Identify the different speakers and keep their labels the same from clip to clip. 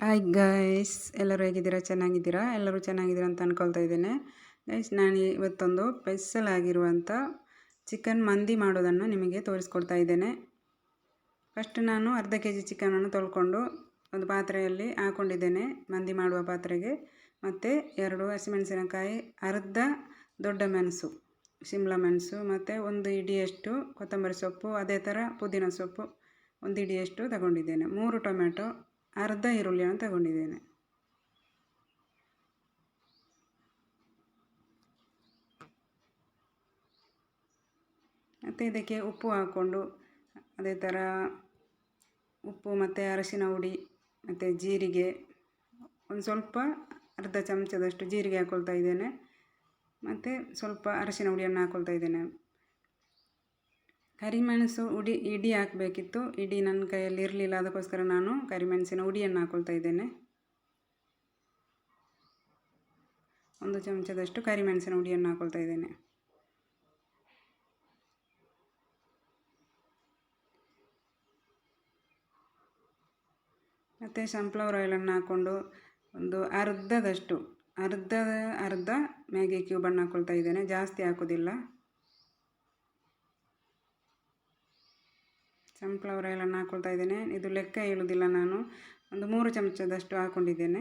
Speaker 1: Hi guys ಎಲ್ಲರೂ ಹೇಗಿದ್ದೀರಾ? ಚೆನ್ನಾಗಿದ್ದೀರಾ? ಎಲ್ಲರೂ ಚೆನ್ನಾಗಿದ್ದೀರಾ ಅಂತ ಅಂದ್ಕೊಳ್ತಾ ಇದ್ದೇನೆ. ಗೈಸ್ ನಾನು ಇವತ್ತೊಂದು ಸ್ಪೆಷಲ್ ಆಗಿರುವಂಥ ಚಿಕನ್ ಮಂದಿ ಮಾಡೋದನ್ನು ನಿಮಗೆ ತೋರಿಸ್ಕೊಡ್ತಾ ಇದ್ದೇನೆ. ಫಸ್ಟ್ ನಾನು ಅರ್ಧ ಕೆ ಜಿ ಚಿಕನನ್ನು ತೊಳ್ಕೊಂಡು ಒಂದು ಪಾತ್ರೆಯಲ್ಲಿ ಹಾಕ್ಕೊಂಡಿದ್ದೇನೆ ಮಂದಿ ಮಾಡುವ ಪಾತ್ರೆಗೆ. ಮತ್ತು ಎರಡು ಹಸಿಮೆಣಸಿನಕಾಯಿ, ಅರ್ಧ ದೊಡ್ಡ ಮೆಣಸು, ಶಿಮ್ಲಾ ಮೆಣಸು, ಮತ್ತು ಒಂದು ಇಡಿಯಷ್ಟು ಕೊತ್ತಂಬರಿ ಸೊಪ್ಪು, ಅದೇ ಥರ ಪುದೀನ ಸೊಪ್ಪು, ಒಂದು ಇಡಿಯಷ್ಟು ತಗೊಂಡಿದ್ದೇನೆ. ಮೂರು ಟೊಮೆಟೊ ಅರ್ಧ ಈರುಳ್ಳಿಯನ್ನು ತಗೊಂಡಿದ್ದೇನೆ. ಮತ್ತು ಇದಕ್ಕೆ ಉಪ್ಪು ಹಾಕ್ಕೊಂಡು, ಅದೇ ಥರ ಉಪ್ಪು ಮತ್ತು ಅರಶಿನ ಹುಡಿ, ಮತ್ತು ಜೀರಿಗೆ, ಒಂದು ಸ್ವಲ್ಪ ಅರ್ಧ ಚಮಚದಷ್ಟು ಜೀರಿಗೆ ಹಾಕ್ಕೊಳ್ತಾ ಇದ್ದೇನೆ. ಮತ್ತು ಸ್ವಲ್ಪ ಅರಶಿನ ಹುಡಿಯನ್ನು ಹಾಕ್ಕೊಳ್ತಾ ಇದ್ದೇನೆ. ಕರಿಮೆಣಸು ಉಡಿ, ಇಡಿ ಹಾಕಬೇಕಿತ್ತು. ಇಡಿ ನನ್ನ ಕೈಯಲ್ಲಿ ಇರಲಿಲ್ಲ, ಅದಕ್ಕೋಸ್ಕರ ನಾನು ಕರಿಮೆಣಸಿನ ಉಡಿಯನ್ನು ಹಾಕ್ಕೊಳ್ತಾ ಇದ್ದೇನೆ. ಒಂದು ಚಮಚದಷ್ಟು ಕರಿಮೆಣಸಿನ ಉಡಿಯನ್ನು ಹಾಕ್ಕೊಳ್ತಾ ಇದ್ದೇನೆ. ಮತ್ತು ಸನ್ಫ್ಲವರ್ ಆಯಿಲನ್ನು ಹಾಕ್ಕೊಂಡು ಒಂದು ಅರ್ಧದಷ್ಟು, ಅರ್ಧ ಅರ್ಧ ಮ್ಯಾಗಿ ಕ್ಯೂಬನ್ನು ಹಾಕ್ಕೊಳ್ತಾ ಇದ್ದೇನೆ. ಜಾಸ್ತಿ ಹಾಕೋದಿಲ್ಲ. ಸನ್ಫ್ಲವರ್ ಆಯಿಲನ್ನು ಹಾಕ್ಕೊಳ್ತಾ ಇದ್ದೇನೆ. ಇದು ಲೆಕ್ಕ ಹೇಳುವುದಿಲ್ಲ ನಾನು. ಒಂದು ಮೂರು ಚಮಚದಷ್ಟು ಹಾಕ್ಕೊಂಡಿದ್ದೇನೆ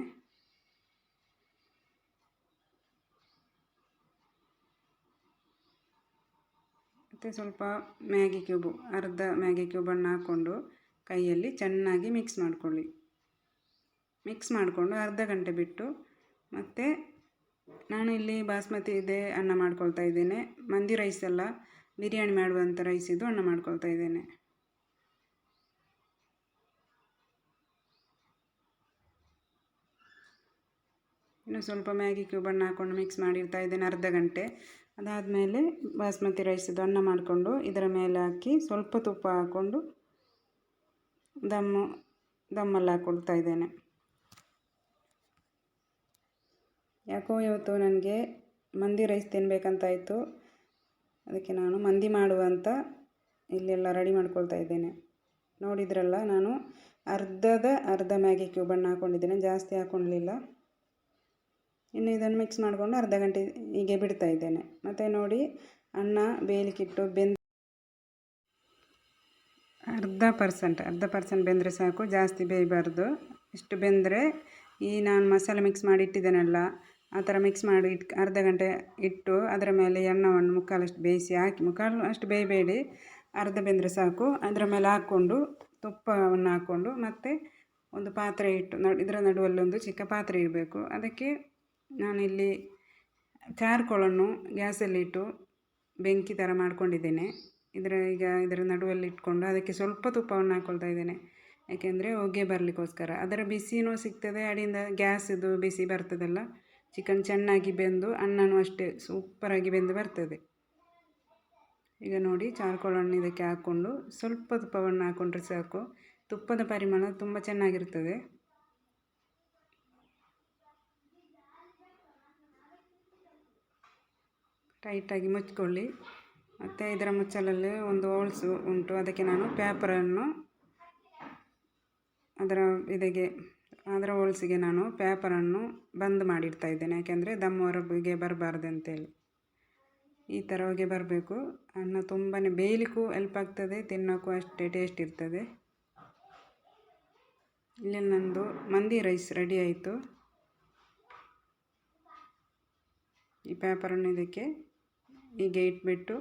Speaker 1: ಮತ್ತು ಸ್ವಲ್ಪ ಮ್ಯಾಗಿ ಕ್ಯೂಬು, ಅರ್ಧ ಮ್ಯಾಗಿ ಕ್ಯೂಬನ್ನು ಹಾಕ್ಕೊಂಡು ಕೈಯಲ್ಲಿ ಚೆನ್ನಾಗಿ ಮಿಕ್ಸ್ ಮಾಡಿಕೊಳ್ಳಿ. ಮಿಕ್ಸ್ ಮಾಡಿಕೊಂಡು ಅರ್ಧ ಗಂಟೆ ಬಿಟ್ಟು ಮತ್ತು ನಾನು ಇಲ್ಲಿ ಬಾಸ್ಮತಿ ಇದೆ ಅನ್ನ ಮಾಡ್ಕೊಳ್ತಾ ಇದ್ದೇನೆ. ಮಂದಿ ರೈಸ್ ಎಲ್ಲ ಬಿರಿಯಾನಿ ಮಾಡುವಂಥ ರೈಸ್ ಇದು ಅನ್ನ ಮಾಡ್ಕೊಳ್ತಾ ಇದ್ದೇನೆ. ಇನ್ನು ಸ್ವಲ್ಪ ಮ್ಯಾಗಿ ಕ್ಯೂಬನ್ನು ಹಾಕ್ಕೊಂಡು ಮಿಕ್ಸ್ ಮಾಡಿರ್ತಾ ಇದ್ದೇನೆ ಅರ್ಧ ಗಂಟೆ. ಅದಾದಮೇಲೆ ಬಾಸ್ಮತಿ ರೈಸದು ಅನ್ನ ಮಾಡಿಕೊಂಡು ಇದರ ಮೇಲೆ ಹಾಕಿ ಸ್ವಲ್ಪ ತುಪ್ಪ ಹಾಕ್ಕೊಂಡು ದಮ್ಮು ದಮ್ಮಲ್ಲಿ ಹಾಕ್ಕೊಳ್ತಾ ಇದ್ದೇನೆ. ಯಾಕೋ ಇವತ್ತು ನನಗೆ ಮಂದಿ ರೈಸ್ ತಿನ್ನಬೇಕಂತಾಯಿತು ಅದಕ್ಕೆ ನಾನು ಮಂದಿ ಮಾಡುವಂತ ಇಲ್ಲೆಲ್ಲ ರೆಡಿ ಮಾಡ್ಕೊಳ್ತಾ ಇದ್ದೇನೆ. ನೋಡಿದ್ರಲ್ಲ, ನಾನು ಅರ್ಧದ ಅರ್ಧ ಮ್ಯಾಗಿ ಕ್ಯೂಬನ್ನು ಹಾಕ್ಕೊಂಡಿದ್ದೇನೆ ಜಾಸ್ತಿ ಹಾಕ್ಕೊಳ್ಲಿಲ್ಲ ಇನ್ನು ಇದನ್ನು ಮಿಕ್ಸ್ ಮಾಡಿಕೊಂಡು ಅರ್ಧ ಗಂಟೆ ಹೀಗೆ ಬಿಡ್ತಾ ಇದ್ದೇನೆ. ಮತ್ತು ನೋಡಿ, ಅನ್ನ ಬೇಯಲಿಕ್ಕಿಟ್ಟು ಬೆಂದು, ಅರ್ಧ ಪರ್ಸೆಂಟ್ ಅರ್ಧ ಪರ್ಸೆಂಟ್ ಬೆಂದರೆ ಸಾಕು, ಜಾಸ್ತಿ ಬೇಯಬಾರ್ದು. ಇಷ್ಟು ಬೆಂದರೆ ಈ ನಾನು ಮಸಾಲೆ ಮಿಕ್ಸ್ ಮಾಡಿ ಇಟ್ಟಿದ್ದೇನಲ್ಲ, ಆ ಥರ ಮಿಕ್ಸ್ ಮಾಡಿ ಇಟ್, ಅರ್ಧ ಗಂಟೆ ಇಟ್ಟು ಅದರ ಮೇಲೆ ಎಣ್ಣವನ್ನು ಮುಕ್ಕಾಲಷ್ಟು ಬೇಯಿಸಿ ಹಾಕಿ ಮುಕ್ಕಾಲು ಅಷ್ಟು ಬೇಯಬೇಡಿ, ಅರ್ಧ ಬೆಂದರೆ ಸಾಕು. ಅದರ ಮೇಲೆ ಹಾಕ್ಕೊಂಡು, ತುಪ್ಪವನ್ನು ಹಾಕ್ಕೊಂಡು ಮತ್ತು ಒಂದು ಪಾತ್ರೆ ಇಟ್ಟು, ನಡು, ಇದರ ನಡುವಲ್ಲೊಂದು ಚಿಕ್ಕ ಪಾತ್ರೆ ಇಡಬೇಕು. ಅದಕ್ಕೆ ನಾನಿಲ್ಲಿ ಚಾರ್ಕೋಳನ್ನು ಗ್ಯಾಸಲ್ಲಿಟ್ಟು ಬೆಂಕಿ ಥರ ಮಾಡ್ಕೊಂಡಿದ್ದೇನೆ. ಇದರ ಈಗ ಇದರ ನಡುವಲ್ಲಿ ಇಟ್ಕೊಂಡು ಅದಕ್ಕೆ ಸ್ವಲ್ಪ ತುಪ್ಪವನ್ನು ಹಾಕ್ಕೊಳ್ತಾ ಇದ್ದೇನೆ. ಯಾಕೆಂದರೆ ಹೊಗೆ ಬರಲಿಕ್ಕೋಸ್ಕರ. ಅದರ ಬಿಸಿನೂ ಸಿಗ್ತದೆ, ಅಡಿಯಿಂದ ಗ್ಯಾಸಿದು ಬಿಸಿ ಬರ್ತದಲ್ಲ. ಚಿಕನ್ ಚೆನ್ನಾಗಿ ಬೆಂದು, ಅನ್ನನೂ ಅಷ್ಟೇ ಸೂಪರಾಗಿ ಬೆಂದು ಬರ್ತದೆ. ಈಗ ನೋಡಿ ಚಾರ್ಕೋಳನ್ನು ಇದಕ್ಕೆ ಹಾಕ್ಕೊಂಡು ಸ್ವಲ್ಪ ತುಪ್ಪವನ್ನು ಹಾಕ್ಕೊಂಡ್ರೆ ಸಾಕು. ತುಪ್ಪದ ಪರಿಮಳ ತುಂಬ ಚೆನ್ನಾಗಿರ್ತದೆ. ಟೈಟಾಗಿ ಮುಚ್ಚಿಕೊಳ್ಳಿ ಮತ್ತು ಇದರ ಮುಚ್ಚಲಲ್ಲಿ ಒಂದು ಹೋಲ್ಸು ಉಂಟು. ಅದಕ್ಕೆ ನಾನು ಪೇಪರನ್ನು ಅದರ ಇದಕ್ಕೆ ಅದರ ಹೋಲ್ಸಿಗೆ ನಾನು ಪೇಪರನ್ನು ಬಂದ್ ಮಾಡಿಡ್ತಾ ಇದ್ದೇನೆ. ಯಾಕೆಂದರೆ ದಮ್ ಹೊರಗೆ ಬರಬಾರ್ದು ಅಂತೇಳಿ ಈ ಥರ ಹೊಗೆ ಬರಬೇಕು. ಅನ್ನ ತುಂಬಾ ಬೇಯಲಿಕ್ಕೂ ಹೆಲ್ಪ್ ಆಗ್ತದೆ, ತಿನ್ನೋಕ್ಕೂ ಅಷ್ಟೇ ಟೇಸ್ಟ್ ಇರ್ತದೆ. ಇಲ್ಲಿ ನಂದು ಮಂದಿ ರೈಸ್ ರೆಡಿ ಆಯಿತು. ಈ ಪೇಪರನ್ನು ಇದಕ್ಕೆ ಹೀಗೆ ಇಟ್ಬಿಟ್ಟು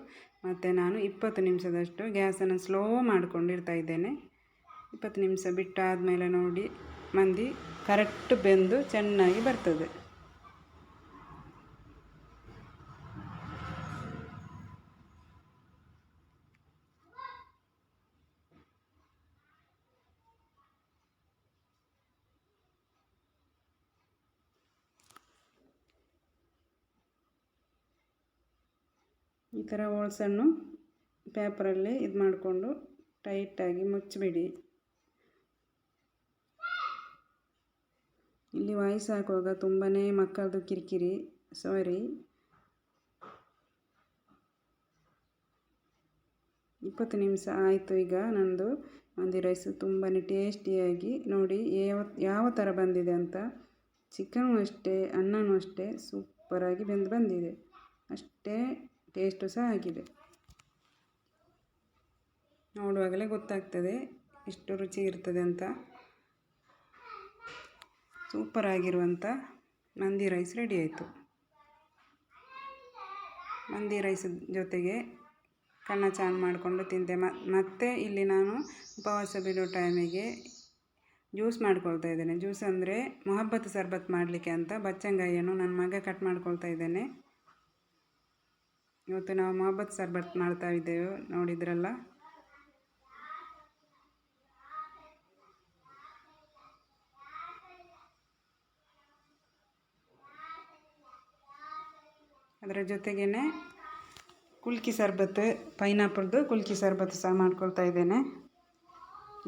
Speaker 1: ಮತ್ತು ನಾನು ಇಪ್ಪತ್ತು ನಿಮಿಷದಷ್ಟು ಗ್ಯಾಸನ್ನು ಸ್ಲೋ ಮಾಡಿಕೊಂಡಿರ್ತಾ ಇದ್ದೇನೆ. ಇಪ್ಪತ್ತು ನಿಮಿಷ ಬಿಟ್ಟಾದಮೇಲೆ ನೋಡಿ, ಮಂದಿ ಕರೆಕ್ಟ್ ಬೆಂದು ಚೆನ್ನಾಗಿ ಬರ್ತದೆ. ಈ ಥರ ಹೋಳ್ಸನ್ನು ಪೇಪರಲ್ಲಿ ಇದು ಮಾಡಿಕೊಂಡು ಟೈಟಾಗಿ ಮುಚ್ಚಿಬಿಡಿ. ಇಲ್ಲಿ ವಾಯ್ಸ್ ಹಾಕುವಾಗ ತುಂಬಾ ಮಕ್ಕಳದು ಕಿರಿಕಿರಿ. ಸಾರಿ ಇಪ್ಪತ್ತು ನಿಮಿಷ ಆಯಿತು ಈಗ ನಂದು. ಮಂದಿ ರೈಸು ತುಂಬಾ ಟೇಸ್ಟಿಯಾಗಿ ನೋಡಿ ಯಾವ ಯಾವ ಥರ ಬಂದಿದೆ ಅಂತ. ಚಿಕನು ಅಷ್ಟೇ, ಅನ್ನನೂ ಅಷ್ಟೇ ಸೂಪರಾಗಿ ಬೆಂದು ಬಂದಿದೆ. ಅಷ್ಟೇ ಟೇಸ್ಟು ಸಹ ಆಗಿದೆ. ನೋಡುವಾಗಲೇ ಗೊತ್ತಾಗ್ತದೆ ಎಷ್ಟು ರುಚಿ ಇರ್ತದೆ ಅಂತ. ಸೂಪರ್ ಆಗಿರುವಂಥ ಮಂದಿ ರೈಸ್ ರೆಡಿ ಆಯಿತು. ಮಂದಿ ರೈಸ್ ಜೊತೆಗೆ ಕಣ್ಣ ಚಾನ್ ಮಾಡಿಕೊಂಡು ತಿಂದೆ ಮತ್ತೆ ಇಲ್ಲಿ ನಾನು ಉಪವಾಸ ಬಿಡೋ ಟೈಮಿಗೆ ಜ್ಯೂಸ್ ಮಾಡ್ಕೊಳ್ತಾ ಇದ್ದೇನೆ. ಜ್ಯೂಸ್ ಅಂದರೆ ಮೊಹಬ್ಬತ್ ಸರ್ಬತ್ ಮಾಡಲಿಕ್ಕೆ ಅಂತ ಬಚ್ಚಂಗಾಯಿಯನ್ನು ನನ್ನ ಮಗ ಕಟ್ ಮಾಡ್ಕೊಳ್ತಾ ಇದ್ದೇನೆ. ಇವತ್ತು ನಾವು ಮೊಹಬ್ಬತ್ ಸರ್ಬತ್ ಮಾಡ್ತಾ ಇದ್ದೇವೆ, ನೋಡಿದ್ರಲ್ಲ? ಅದರ ಜೊತೆಗೇ ಕುಲ್ಕಿ ಸರ್ಬತ್, ಪೈನಾಪಲ್ದು ಕುಲ್ಕಿ ಸರ್ಬತ್ ಸಹ ಮಾಡ್ಕೊಳ್ತಾ ಇದ್ದೇನೆ.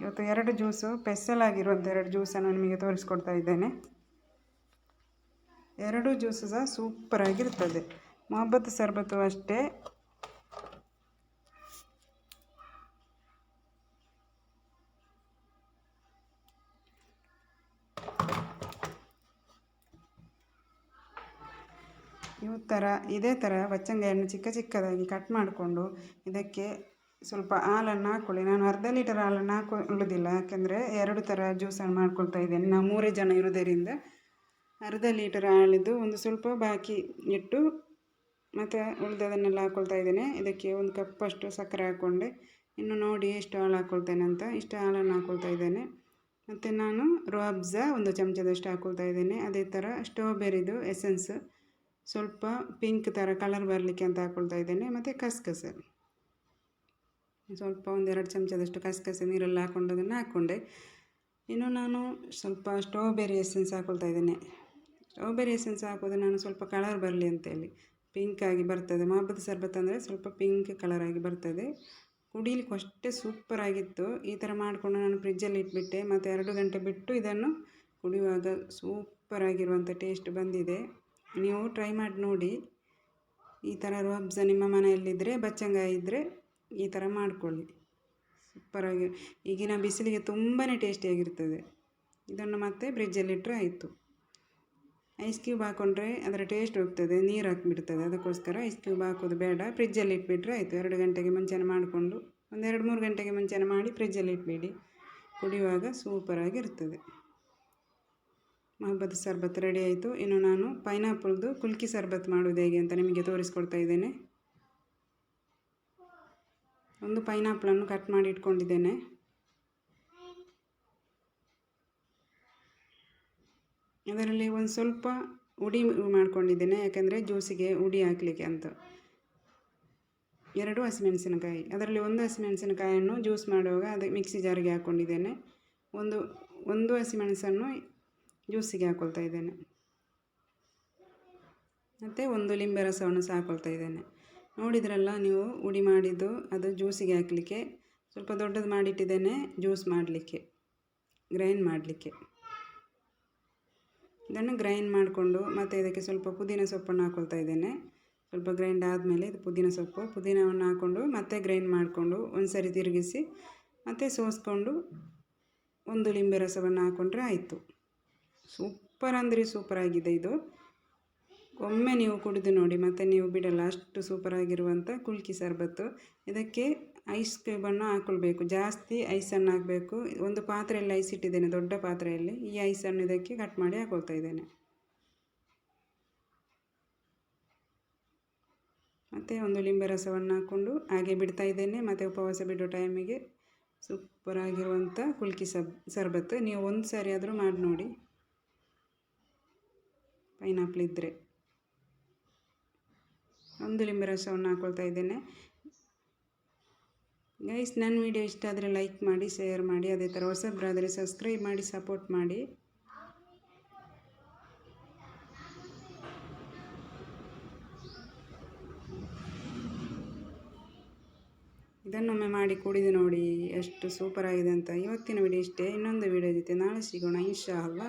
Speaker 1: ಇವತ್ತು ಎರಡು ಜ್ಯೂಸು, ಸ್ಪೆಷಲ್ ಆಗಿರುವಂಥ ಎರಡು ಜ್ಯೂಸನ್ನು ನಿಮಗೆ ತೋರಿಸ್ಕೊಡ್ತಾ ಇದ್ದೇನೆ. ಎರಡು ಜ್ಯೂಸು ಸಹ ಸೂಪರಾಗಿರ್ತದೆ ಮೊಹಬ್ಬತ್ ಸರ್ಬತ್ತು ಅಷ್ಟೇ. ಇವು ಥರ ಇದೇ ಥರ ಬಚ್ಚಂಗಾಯನ್ನು ಚಿಕ್ಕ ಚಿಕ್ಕದಾಗಿ ಕಟ್ ಮಾಡಿಕೊಂಡು ಇದಕ್ಕೆ ಸ್ವಲ್ಪ ಹಾಲನ್ನು ಹಾಕ್ಕೊಳ್ಳಿ ನಾನು ಅರ್ಧ ಲೀಟರ್ ಹಾಲನ್ನು ಹಾಕೊಳ್ಳೋದಿಲ್ಲ ಯಾಕೆಂದರೆ ಎರಡು ಥರ ಜ್ಯೂಸನ್ನು ಮಾಡ್ಕೊಳ್ತಾ ಇದ್ದೇನೆ. ನಾವು ಮೂರೇ ಜನ ಇರೋದರಿಂದ ಅರ್ಧ ಲೀಟರ್ ಹಾಲಿದ್ದು ಒಂದು ಸ್ವಲ್ಪ ಬಾಕಿ ಇಟ್ಟು ಮತ್ತು ಉಳಿದದನ್ನೆಲ್ಲ ಹಾಕ್ಕೊಳ್ತಾ ಇದ್ದೇನೆ. ಇದಕ್ಕೆ ಒಂದು ಕಪ್ಪಷ್ಟು ಸಕ್ಕರೆ ಹಾಕ್ಕೊಂಡೆ. ಇನ್ನು ನೋಡಿ ಎಷ್ಟು ಹಾಲು ಹಾಕ್ಕೊಳ್ತೇನೆ ಅಂತ. ಇಷ್ಟು ಹಾಲನ್ನು ಹಾಕ್ಕೊಳ್ತಾ ಇದ್ದೇನೆ. ಮತ್ತು ನಾನು ರೋಬ್ಸ ಒಂದು ಚಮಚದಷ್ಟು ಹಾಕ್ಕೊಳ್ತಾ ಇದ್ದೇನೆ. ಅದೇ ಥರ ಸ್ಟ್ರಾಬೆರಿದು ಎಸೆನ್ಸ್ ಸ್ವಲ್ಪ ಪಿಂಕ್ ಥರ ಕಲರ್ ಬರಲಿಕ್ಕೆ ಅಂತ ಹಾಕ್ಕೊಳ್ತಾ ಇದ್ದೇನೆ. ಮತ್ತು ಕಸ್ಕಸೆ. ಸ್ವಲ್ಪ ಒಂದೆರಡು ಚಮಚದಷ್ಟು ಕಸ್ಕಸೆ ನೀರಲ್ಲಿ ಹಾಕ್ಕೊಂಡು ಅದನ್ನು ಹಾಕ್ಕೊಂಡೆ. ಇನ್ನು ನಾನು ಸ್ವಲ್ಪ ಸ್ಟ್ರಾಬೆರಿ ಎಸೆನ್ಸ್ ಹಾಕ್ಕೊಳ್ತಾ ಇದ್ದೇನೆ. ಸ್ಟ್ರಾಬೆರಿ ಎಸೆನ್ಸ್ ಹಾಕೋದು ನಾನು ಸ್ವಲ್ಪ ಕಲರ್ ಬರಲಿ ಅಂತೇಳಿ. ಪಿಂಕ್ ಆಗಿ ಬರ್ತದೆ. ಮಹಬ್ಬದ ಸರ್ಬತ್ ಅಂದರೆ ಸ್ವಲ್ಪ ಪಿಂಕ್ ಕಲರ್ ಆಗಿ ಬರ್ತದೆ. ಕುಡಿಲಿಕ್ಕೆ ಅಷ್ಟೇ ಸೂಪರಾಗಿತ್ತು ಈ ಥರ ಮಾಡಿಕೊಂಡು ನಾನು ಫ್ರಿಜ್ಜಲ್ಲಿ ಇಟ್ಬಿಟ್ಟೆ. ಮತ್ತು ಎರಡು ಗಂಟೆ ಬಿಟ್ಟು ಇದನ್ನು ಕುಡಿಯುವಾಗ ಸೂಪರಾಗಿರುವಂಥ ಟೇಸ್ಟ್ ಬಂದಿದೆ. ನೀವು ಟ್ರೈ ಮಾಡಿ ನೋಡಿ. ಈ ಥರ ರೋಬ್ಸ ನಿಮ್ಮ ಮನೆಯಲ್ಲಿದ್ದರೆ ಬಚ್ಚಂಗಾಯಿ ಇದ್ದರೆ ಈ ಥರ ಮಾಡಿಕೊಳ್ಳಿ. ಸೂಪರಾಗಿ ಈಗಿನ ಬಿಸಿಲಿಗೆ ತುಂಬಾ ಟೇಸ್ಟಿಯಾಗಿರ್ತದೆ ಇದನ್ನು ಮತ್ತೆ ಫ್ರಿಜ್ಜಲ್ಲಿಟ್ಟರೆ ಆಯಿತು. ಐಸ್ ಕ್ಯೂಬ್ ಹಾಕ್ಕೊಂಡ್ರೆ ಅದರ ಟೇಸ್ಟ್ ಹೋಗ್ತದೆ, ನೀರು ಹಾಕಿಬಿಡ್ತದೆ. ಅದಕ್ಕೋಸ್ಕರ ಐಸ್ ಕ್ಯೂಬ್ ಹಾಕೋದು ಬೇಡ. ಫ್ರಿಜ್ಜಲ್ಲಿ ಇಟ್ಬಿಟ್ರೆ ಆಯಿತು. ಎರಡು ಗಂಟೆಗೆ ಮುಂಚೆನೇ ಮಾಡಿಕೊಂಡು ಒಂದೆರಡು ಮೂರು ಗಂಟೆಗೆ ಮುಂಚೆನೇ ಮಾಡಿ ಫ್ರಿಜ್ಜಲ್ಲಿ ಇಟ್ಬಿಡಿ. ಕುಡಿಯುವಾಗ ಸೂಪರಾಗಿರ್ತದೆ ಮೊಹಬ್ಬತ್ ಶರ್ಬತ್ ರೆಡಿ ಆಯಿತು. ಇನ್ನು ನಾನು ಪೈನಾಪಲ್ದು ಕುಲ್ಕಿ ಶರ್ಬತ್ ಮಾಡೋದು ಹೇಗೆ ಅಂತ ನಿಮಗೆ ತೋರಿಸ್ಕೊಡ್ತಾ ಇದ್ದೇನೆ. ಒಂದು ಪೈನಾಪಲನ್ನು ಕಟ್ ಮಾಡಿ ಇಟ್ಕೊಂಡಿದ್ದೇನೆ. ಅದರಲ್ಲಿ ಒಂದು ಸ್ವಲ್ಪ ಉಡಿ ಮಾಡ್ಕೊಂಡಿದ್ದೇನೆ, ಯಾಕೆಂದರೆ ಜ್ಯೂಸಿಗೆ ಉಡಿ ಹಾಕಲಿಕ್ಕೆ ಅಂತ. ಎರಡು ಹಸಿಮೆಣಸಿನಕಾಯಿ. ಅದರಲ್ಲಿ ಒಂದು ಹಸಿಮೆಣಸಿನಕಾಯನ್ನು ಜ್ಯೂಸ್ ಮಾಡುವಾಗ ಅದಕ್ಕೆ ಮಿಕ್ಸಿ ಜಾರಿಗೆ ಹಾಕ್ಕೊಂಡಿದ್ದೇನೆ ಒಂದು ಒಂದು ಹಸಿಮೆಣಸನ್ನು ಜ್ಯೂಸಿಗೆ ಹಾಕ್ಕೊಳ್ತಾ ಇದ್ದೇನೆ. ಮತ್ತು ಒಂದು ಲಿಂಬೆ ರಸವನ್ನು ಸಹ ಹಾಕ್ಕೊಳ್ತಾ ಇದ್ದೇನೆ. ನೋಡಿದ್ರಲ್ಲ ನೀವು ಉಡಿ ಮಾಡಿದ್ದು, ಅದು ಜ್ಯೂಸಿಗೆ ಹಾಕಲಿಕ್ಕೆ. ಸ್ವಲ್ಪ ದೊಡ್ಡದು ಮಾಡಿಟ್ಟಿದ್ದೇನೆ, ಜ್ಯೂಸ್ ಮಾಡಲಿಕ್ಕೆ, ಗ್ರೈಂಡ್ ಮಾಡಲಿಕ್ಕೆ. ಇದನ್ನು ಗ್ರೈಂಡ್ ಮಾಡಿಕೊಂಡು ಮತ್ತು ಇದಕ್ಕೆ ಸ್ವಲ್ಪ ಪುದೀನ ಸೊಪ್ಪನ್ನು ಹಾಕ್ಕೊಳ್ತಾ ಇದ್ದೇನೆ. ಸ್ವಲ್ಪ ಗ್ರೈಂಡ್ ಆದಮೇಲೆ ಇದು ಪುದೀನ ಸೊಪ್ಪು. ಪುದೀನವನ್ನು ಹಾಕ್ಕೊಂಡು ಮತ್ತೆ ಗ್ರೈಂಡ್ ಮಾಡಿಕೊಂಡು ಒಂದು ಸರಿ ತಿರುಗಿಸಿ ಮತ್ತು ಸೋಸ್ಕೊಂಡು ಒಂದು ಲಿಂಬೆ ರಸವನ್ನು ಹಾಕ್ಕೊಂಡ್ರೆ ಆಯಿತು. ಸೂಪರ್ ಅಂದರೆ ಸೂಪರಾಗಿದೆ ಇದು. ಒಮ್ಮೆ ನೀವು ಕುಡಿದು ನೋಡಿ, ಮತ್ತು ನೀವು ಬಿಡಲ್ಲ. ಅಷ್ಟು ಸೂಪರಾಗಿರುವಂಥ ಕುಲ್ಕಿ ಸರ್ಬತ್ತು. ಇದಕ್ಕೆ ಐಸ್ ಕ್ಯೂಬನ್ನು ಹಾಕೊಳ್ಬೇಕು. ಜಾಸ್ತಿ ಐಸನ್ನು ಹಾಕಬೇಕು. ಒಂದು ಪಾತ್ರೆಯಲ್ಲಿ ಐಸ್ ಇಟ್ಟಿದ್ದೇನೆ, ದೊಡ್ಡ ಪಾತ್ರೆಯಲ್ಲಿ. ಈ ಐಸನ್ನು ಇದಕ್ಕೆ ಕಟ್ ಮಾಡಿ ಹಾಕೊಳ್ತಾ ಇದ್ದೇನೆ. ಮತ್ತು ಒಂದು ಲಿಂಬೆ ರಸವನ್ನು ಹಾಕ್ಕೊಂಡು ಹಾಗೆ ಬಿಡ್ತಾ ಇದ್ದೇನೆ. ಮತ್ತು ಉಪವಾಸ ಬಿಡೋ ಟೈಮಿಗೆ ಸೂಪರಾಗಿರುವಂಥ ಕುಲ್ಕಿ ಸಬ್, ಸರ್ಬತ್ತು. ನೀವು ಒಂದು ಸಾರಿ ಆದರೂ ಮಾಡಿ ನೋಡಿ. ಪೈನಾಪಲ್ ಇದ್ದರೆ ಒಂದು ಲಿಂಬೆ ರಸವನ್ನು ಹಾಕ್ಕೊಳ್ತಾ ಇದ್ದೇನೆ. ಗೈಸ್ ನನ್ನ ವಿಡಿಯೋ ಇಷ್ಟ ಆದರೆ ಲೈಕ್ ಮಾಡಿ ಶೇರ್ ಮಾಡಿ, ಅದೇ ಥರ ಹೊಸಬ್ರಾದರೆ ಸಬ್ಸ್ಕ್ರೈಬ್ ಮಾಡಿ ಸಪೋರ್ಟ್ ಮಾಡಿ. ಇದನ್ನೊಮ್ಮೆ ಮಾಡಿ ಕುಡಿದು ನೋಡಿ, ಎಷ್ಟು ಸೂಪರ್ ಆಗಿದೆ ಅಂತ. ಇವತ್ತಿನ ವಿಡಿಯೋ ಇಷ್ಟೇ. ಇನ್ನೊಂದು ವಿಡಿಯೋ ಜೊತೆ ನಾಳೆ ಸಿಗೋಣ ಇನ್ಶಾ ಅಲ್ಲ